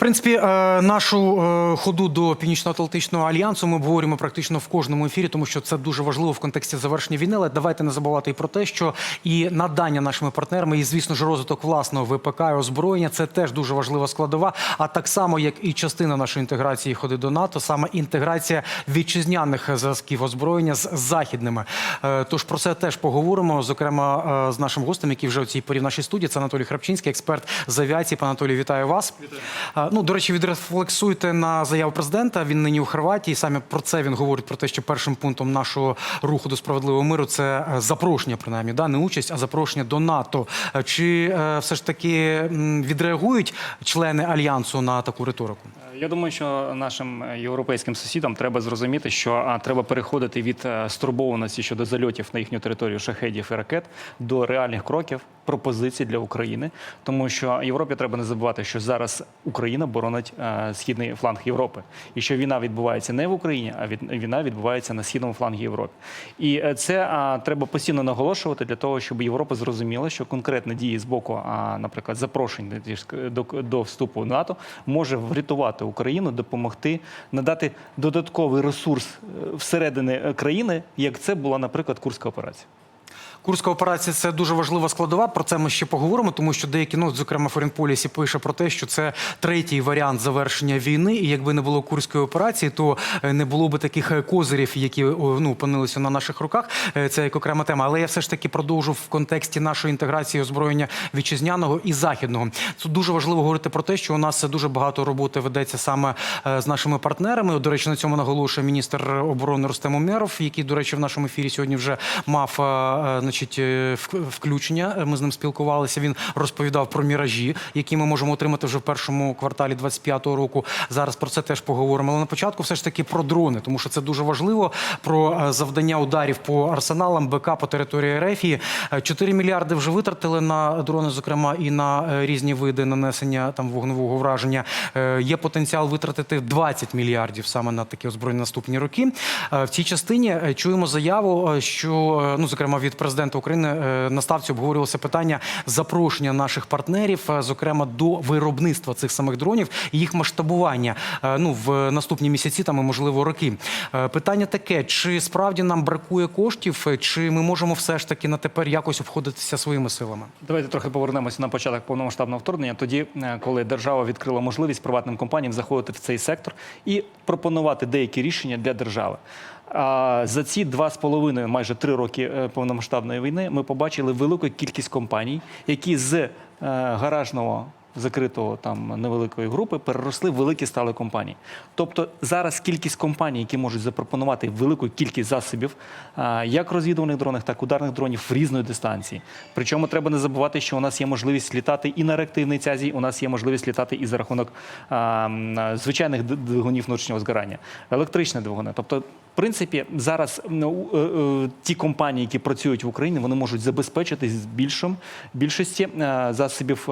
принципі, е, нашу е, ходу до Північно-Атлантичного альянсу ми обговорюємо практично в кожному ефірі, тому що це дуже важливо в контексті завершення війни. Але давайте не забувати і про те, що і надання нашими партнерами, і звісно ж розвиток власного ВПК і озброєння це теж дуже важлива складова. А так само, як і частина нашої інтеграції ходи до НАТО, саме інтеграція вітчизняних зразків озброєння з західними. Е, Тож про це теж поговоримо. Зокрема, з нашим гостем, який вже у цій порі в нашій студії, це Анатолій Храпчинський, експерт з авіації. Пане Анатолій, вітаю вас. Вітаю. Ну до речі, відрефлексуйте на заяву президента. Він нині у Хорватії. Саме про це він говорить про те, що першим пунктом нашого руху до справедливого миру це е, запрошення, принаймні, да, не участь, а запрошення до НАТО. Чи е, все ж таки відреагують члени альянсу на таку риторику? Я думаю, що нашим європейським сусідам треба зрозуміти, що треба переходити від е, стурбованості щодо зальотів на їхню територію шахедів і ракет до реальних кроків, пропозицій для України. Тому що Європі треба не забувати, що зараз Україна боронить е, східний фланг Європи, і що війна відбувається не в Україні, а війна відбувається на східному флангі Європи. І е, це треба постійно наголошувати для того, щоб Європа зрозуміла, що конкретні дії з боку, наприклад, запрошень до вступу в НАТО може врятувати Україну, допомогти надати додатковий ресурс всередині всередини е, країни, як це була, наприклад, Курська операція. Курська операція це дуже важлива складова. Про це ми ще поговоримо, тому що деякі ну, зокрема Policy пише про те, що це третій варіант завершення війни. І якби не було курської операції, то е, не було би таких е, козирів, які ну опинилися на наших руках. Е, Це як окрема тема. Але я все ж таки продовжу в контексті нашої інтеграції озброєння вітчизняного і західного. Тут дуже важливо говорити про те, що у нас дуже багато роботи ведеться саме з нашими партнерами. До речі, на цьому наголошує міністр оборони Рустем Умеров, який, до речі, в нашому ефірі сьогодні вже мав значить, е, включення. Ми з ним спілкувалися. Він розповідав про міражі, які ми можемо отримати вже в першому кварталі 25-го року. Зараз про це теж поговоримо. Але на початку все ж таки про дрони, тому що це дуже важливо. Про е, завдання ударів по арсеналам БК по території Ерефії. 4 мільярди вже витратили на дрони, зокрема і на е, різні види нанесення там вогневого враження. Е, Є потенціал витратити 20 мільярдів саме на такі озброєні наступні роки. Е, В цій частині е, чуємо заяву, е, що е, ну зокрема від президента України е, на ставці обговорювалося питання запрошення наших партнерів, е, зокрема до виробництва цих самих дронів і їх масштабування е, ну в наступні місяці там і можливо роки. Питання таке: чи справді нам бракує коштів, чи ми можемо все ж таки на тепер якось обходитися своїми силами? Давайте трохи повернемося на початок повномасштабного вторгнення. Тоді, коли держава відкрила можливість приватним компаніям заходити в цей сектор і пропонувати деякі рішення для держави. За ці два з половиною, майже три роки е, повномасштабної війни, ми побачили велику кількість компаній, які з е, гаражного. Закритого там невеликої групи переросли в великі стали компанії. Тобто зараз кількість компаній, які можуть запропонувати велику кількість засобів, як розвідувальних дронів, так ударних дронів в різної дистанції. Причому треба не забувати, що у нас є можливість літати і на реактивний цязі, у нас є можливість літати і за рахунок а, звичайних двигунів внутрішнього згорання, електричні двигуни. Тобто, принципі, зараз е, е, ті компанії, які працюють в Україні, вони можуть забезпечити з більшим більшості е, засобів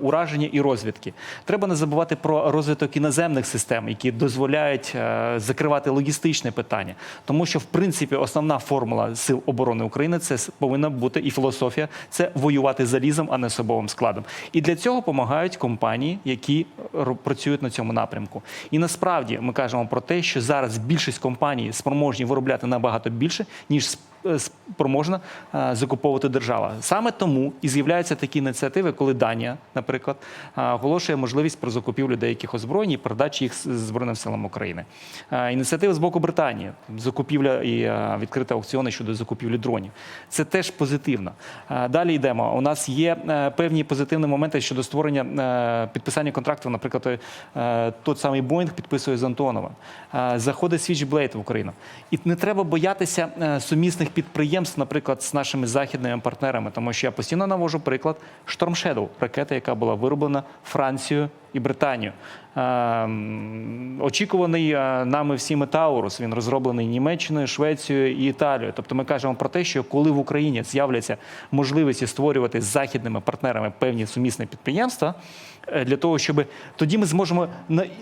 ураження і розвідки. Треба не забувати про розвиток іноземних систем, які дозволяють закривати логістичне питання, тому що в принципі основна формула сил оборони України це повинна бути і філософія це воювати залізом, а не особовим складом. І для цього допомагають компанії, які працюють на цьому напрямку. І насправді ми кажемо про те, що зараз більшість компаній спроможні виробляти набагато більше ніж спроможна е, закуповувати держава. Саме тому і з'являються такі ініціативи, коли Данія, наприклад, е, оголошує можливість про закупівлю деяких озброєнь і передачі їх Збройним силам України. Е, Ініціативи з боку Британії, закупівля і е, відкрита аукціони щодо закупівлі дронів. Це теж позитивно. Е, Далі йдемо. У нас є е, певні позитивні моменти щодо створення е, підписання контракту. Наприклад, е, тот самий Боїнг підписує з Антонова. Е, Заходить Switchblade в Україну. І не треба боятися е, сумісних підприємств, наприклад, з нашими західними партнерами, тому що я постійно навожу приклад Storm Shadow, ракета, яка була вироблена Францією і Британією. Е, Очікуваний е, нами всіми Таурус. Він розроблений Німеччиною, Швецією і Італією. Тобто ми кажемо про те, що коли в Україні з'являться можливості створювати з західними партнерами певні сумісні підприємства, для того, щоб тоді ми зможемо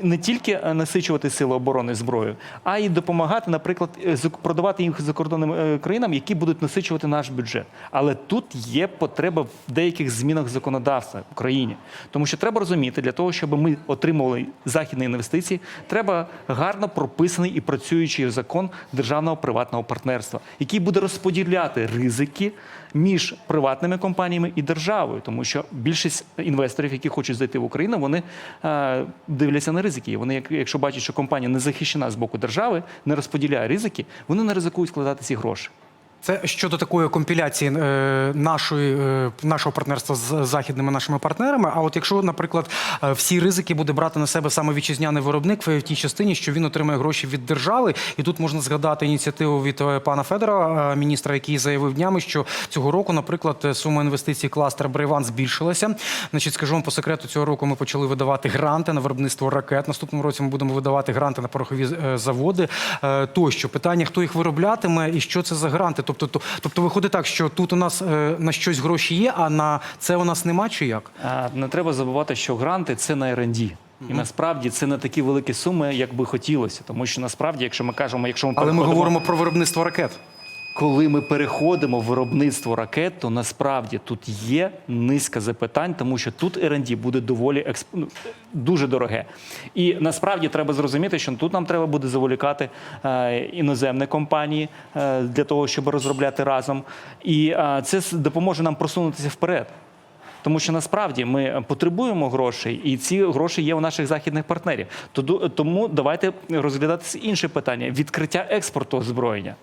не- тільки е, насичувати сили оборони зброєю, а й допомагати, наприклад, е, продавати їх закордонним е, країнам, які будуть насичувати наш бюджет. Але тут є потреба в деяких змінах законодавства в Україні, тому що треба розуміти, для того, щоб ми отримували західні інвестиції, треба гарно прописаний і працюючий закон державного приватного партнерства, який буде розподіляти ризики між приватними компаніями і державою, тому що більшість інвесторів, які хочуть зайти в Україну, вони е, дивляться на ризики. Вони, як- якщо бачать, що компанія не захищена з боку держави, не розподіляє ризики, вони не ризикують складати ці гроші. Це щодо такої компіляції е, нашої, е, нашого партнерства з західними нашими партнерами. А от якщо, наприклад, е, всі ризики буде брати на себе саме вітчизняний виробник в тій частині, що він отримає гроші від держави, і тут можна згадати ініціативу від пана Федора, міністра, який заявив днями, що цього року, наприклад, сума інвестицій кластера Брейван збільшилася. Значить, скажу вам по секрету, цього року ми почали видавати гранти на виробництво ракет. Наступному році ми будемо видавати гранти на порохові заводи. Тощо питання, хто їх вироблятиме і що це за гранти. Тобто, то- тобто виходить так, що тут у нас е, на щось гроші є, а на це у нас нема чи як? А, Не треба забувати, що гранти це на R&D. І насправді це не такі великі суми, як би хотілося. Тому що насправді, якщо ми кажемо, якщо ми Але ми переходимо- говоримо про виробництво ракет. Коли ми переходимо в виробництво ракет, то насправді тут є низка запитань, тому що тут R&D буде доволі експ... ну, дуже дороге. І насправді треба зрозуміти, що тут нам треба буде заволікати е, іноземні компанії е, для того, щоб розробляти разом. І е, це допоможе нам просунутися вперед. Тому що насправді ми потребуємо грошей, і ці гроші є у наших західних партнерів. Тому давайте розглядати інше питання відкриття експорту озброєння.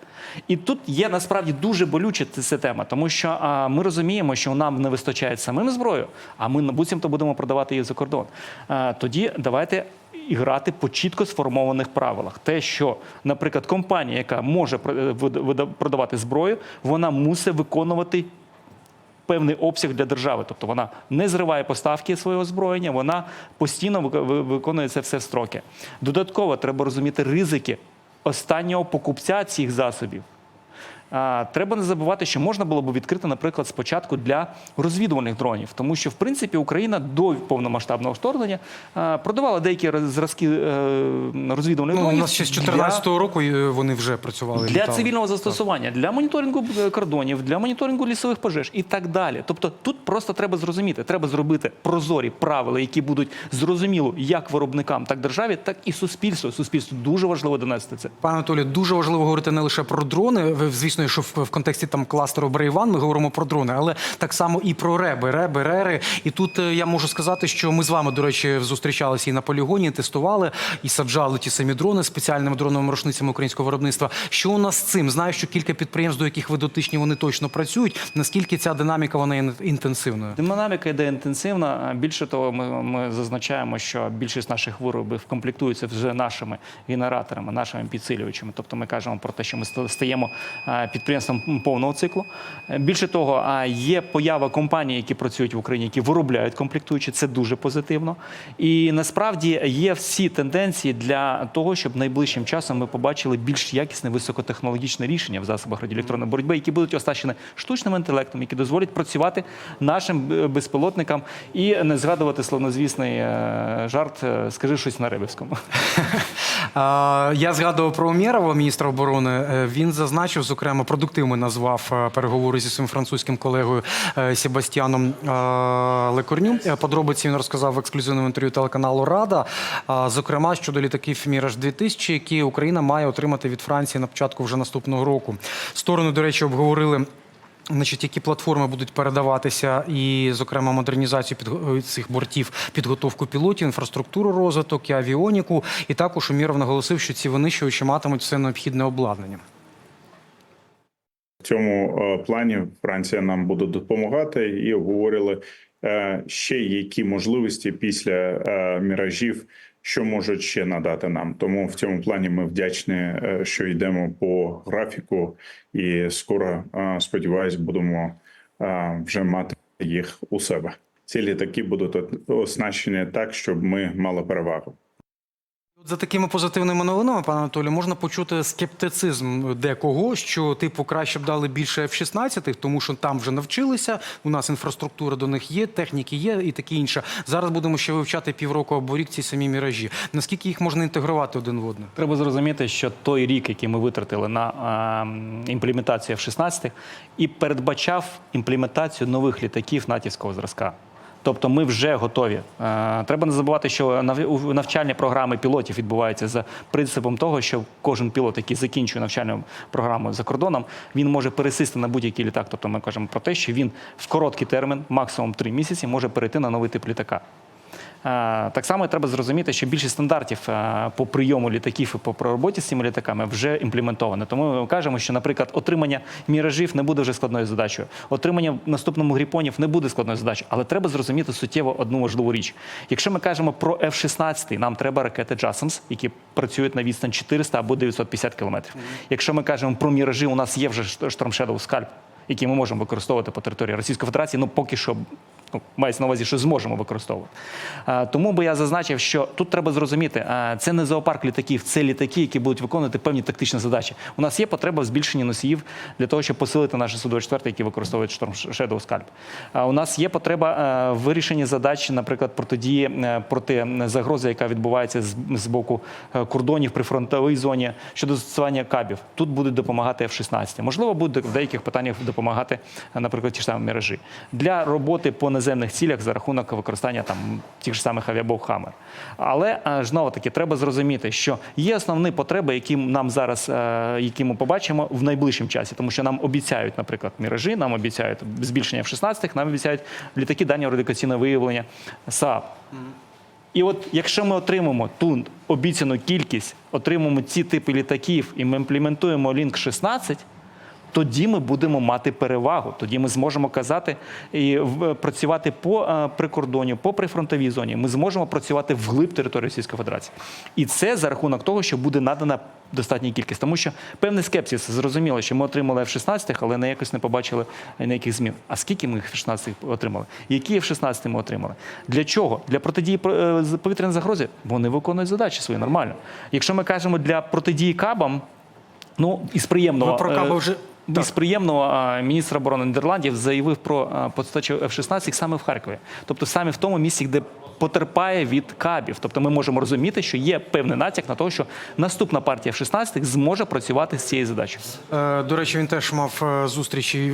І тут є насправді дуже болюча ця- тема, тому що ми розуміємо, що нам не вистачає самим зброю, а ми буцімто будемо продавати її за кордон. Тоді давайте. І грати по чітко сформованих правилах. Те, що, наприклад, компанія, яка може вида- продавати зброю, вона мусить виконувати певний обсяг для держави. Тобто вона не зриває поставки свого озброєння, вона постійно виконує це все в строки. Додатково треба розуміти ризики останнього покупця цих засобів. Треба не забувати, що можна було б відкрити, наприклад, спочатку для розвідувальних дронів, тому що в принципі Україна до повномасштабного вторгнення продавала деякі зразки е, розвідувальних Ну, у нас ще з 2014 року е, вони вже працювали. для літали. цивільного застосування, для моніторингу е, кордонів, для моніторингу лісових пожеж і так далі. Тобто тут просто треба зрозуміти, треба зробити прозорі правила, які будуть зрозуміло як виробникам, так державі, так і суспільству. Суспільству дуже важливо донести це. Пане Анатолію, дуже важливо говорити не лише про дрони. Ви, Звісно, що в, контексті там кластеру Брейван ми говоримо про дрони, але так само і про реби, реби, рери. І тут е, я можу сказати, що ми з вами, до речі, зустрічалися і на полігоні, тестували і саджали ті самі дрони спеціальними дроновими рушницями українського виробництва. Що у нас з цим? Знаю, що кілька підприємств, до яких ви дотичні, вони точно працюють. Наскільки ця динаміка вона є інтенсивною? Динаміка йде інтенсивна. Більше того, ми, ми зазначаємо, що більшість наших виробів комплектуються вже нашими генераторами, нашими підсилювачами. Тобто ми кажемо про те, що ми ста- стаємо підприємством повного циклу. Е, Більше того, є поява компаній, які працюють в Україні, які виробляють комплектуючі. Це дуже позитивно. І насправді є всі тенденції для того, щоб найближчим часом ми побачили більш якісне високотехнологічне рішення в засобах радіоелектронної боротьби, які будуть оснащені штучним інтелектом, які дозволять працювати нашим е, безпілотникам і не згадувати словнозвісний е, жарт Скажи щось на Рибівському. Я згадував про Умєрова, міністра оборони. Він зазначив, зокрема, продуктивно назвав е, переговори зі своїм французьким колегою е, Себастьяном е, Лекорню. Подробиці він розказав в ексклюзивному інтерв'ю телеканалу Рада. Зокрема, щодо літаків Міраж 2000 які Україна має отримати від Франції на початку вже наступного року. Сторони, до речі, обговорили. Значить, які платформи будуть передаватися, і, зокрема, модернізацію підго- цих бортів, підготовку пілотів, інфраструктуру розвиток і авіоніку. І також Уміров наголосив, що ці винищувачі матимуть все необхідне обладнання. Цьому е, плані Франція нам буде допомагати і обговорили е, ще які можливості після е, міражів, що можуть ще надати нам. Тому в цьому плані ми вдячні, що йдемо по графіку, і скоро сподіваюсь, будемо вже мати їх у себе. Ці літаки будуть оснащені так, щоб ми мали перевагу. За такими позитивними новинами, пане Анатолію, можна почути скептицизм декого, що типу краще б дали більше F-16, тому що там вже навчилися. У нас інфраструктура до них є, техніки є і таке інше. Зараз будемо ще вивчати півроку або рік ці самі міражі. Наскільки їх можна інтегрувати один в один? Треба зрозуміти, що той рік, який ми витратили на імплементацію F-16, і передбачав імплементацію нових літаків натівського зразка. Тобто ми вже готові. Е, Треба не забувати, що нав- навчальні програми пілотів відбуваються за принципом того, що кожен пілот, який закінчує навчальну програму за кордоном, він може пересісти на будь-який літак. Тобто ми кажемо про те, що він в короткий термін, максимум 3 місяці, може перейти на новий тип літака. Е, Так само треба зрозуміти, що більшість стандартів е, по прийому літаків і по роботі з цими літаками вже імплементовано. Тому ми кажемо, що, наприклад, отримання міражів не буде вже складною задачею. Отримання в наступному гріпонів не буде складною задачею. Але треба зрозуміти суттєво одну важливу річ. Якщо ми кажемо про F-16, нам треба ракети JASSMS, які працюють на відстань 400 або 950 кілометрів. Якщо ми кажемо про міражі, у нас є вже Shadow Scalp, які ми можемо використовувати по території Російської Федерації, ну поки що ну, мається на увазі, що зможемо використовувати. Тому би я зазначив, що тут треба зрозуміти, це не зоопарк літаків, це літаки, які будуть виконувати певні тактичні задачі. У нас є потреба в збільшенні носіїв для того, щоб посилити наші Су-24, які використовують Storm Shadow Scalp. А У нас є потреба в вирішенні задач, наприклад, протидії проти загрози, яка відбувається з, боку кордонів при фронтовій зоні щодо застосування кабів. Тут будуть допомагати F-16. Можливо, будуть в деяких питаннях допомагати, наприклад, ті ж самі мережі. Для роботи по наземних цілях за рахунок використання там тих ж самих авіабов Хаммер. Але е, знову таки треба зрозуміти, що є основні потреби, які нам зараз, е, які ми побачимо в найближчому часі, тому що нам обіцяють, наприклад, міражі, нам обіцяють збільшення F-16, нам обіцяють літаки дальнього радіокаційного виявлення САП. І от якщо ми отримаємо ту обіцяну кількість, отримаємо ці типи літаків і ми імплементуємо Link 16, тоді ми будемо мати перевагу. Тоді ми зможемо казати і в- працювати по е, прикордонню, по прифронтовій зоні. Ми зможемо працювати вглиб території Російської Федерації. І це за рахунок того, що буде надана достатня кількість. Тому що певний скепсис зрозуміло, що ми отримали F-16, але не якось не побачили ніяких змін. А скільки ми їх F-16 отримали? Які F-16 ми отримали? Для чого? Для протидії е, повітряної загрози? Вони виконують задачі свої нормально. Якщо ми кажемо для протидії кабам, ну із приємного Ви про е, каби вже із приємного міністр оборони Нідерландів заявив про постачу подачу F-16 саме в Харкові, тобто саме в тому місці, де потерпає від кабів. Тобто ми можемо розуміти, що є певний натяк на те, що наступна партія F-16 зможе працювати з цією задачею. Е, До речі, він теж мав е, зустріч е,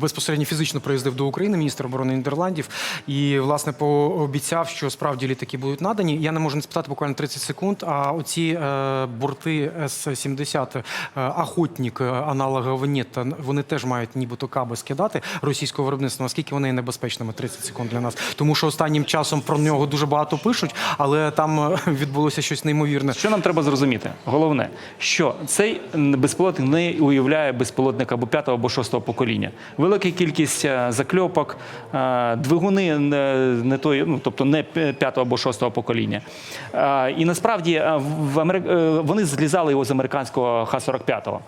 безпосередньо фізично приїздив до України, міністр оборони Нідерландів, і власне пообіцяв, що справді літаки будуть надані. Я не можу не спитати буквально 30 секунд. А оці борти С-70 е, охотник, аналога Венета, вони теж мають нібито каби скидати російського виробництва. Наскільки вони є небезпечними? 30 секунд для нас, тому що останнім часом про нього дуже багато пишуть, але там е, відбулося щось неймовірне. Що нам треба зрозуміти? Головне, що цей безпілотник не уявляє безпілотника або п'ятого або шостого покоління. Велика кількість е, закльопок, е, двигуни не, той, ну тобто не п'ятого або шостого покоління. І насправді в Амери- е, вони злізали його з американського Х-45.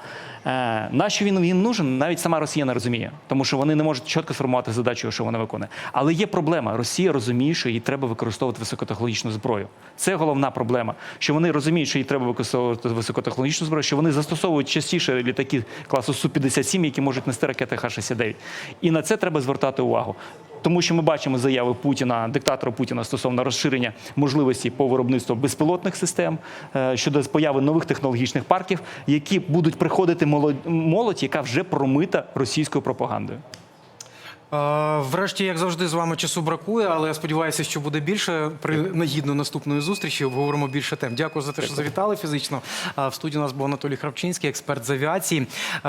Е, Нащо він їм нужен? Навіть сама Росія не розуміє, тому що вони не можуть чітко сформувати задачу, що вона виконує. Але є проблема. Росія розуміє, що їй треба використовувати високотехнологічну зброю. Це головна проблема. Що вони розуміють, що їй треба використовувати високотехнологічну зброю, що вони застосовують частіше літаки класу Су-57, які можуть нести ракети Х-69. І на це треба звертати увагу. Тому що ми бачимо заяви Путіна, диктатора Путіна стосовно розширення можливості по виробництву безпілотних систем е, щодо появи нових технологічних парків, які будуть приходити молодь, молодь яка вже промита російською пропагандою. Врешті, як завжди, з вами часу бракує, але я сподіваюся, що буде більше при нагідно наступної зустрічі. Обговоримо більше тем. Дякую за те, що завітали фізично. В студії у нас був Анатолій Хравчинський, експерт з авіації.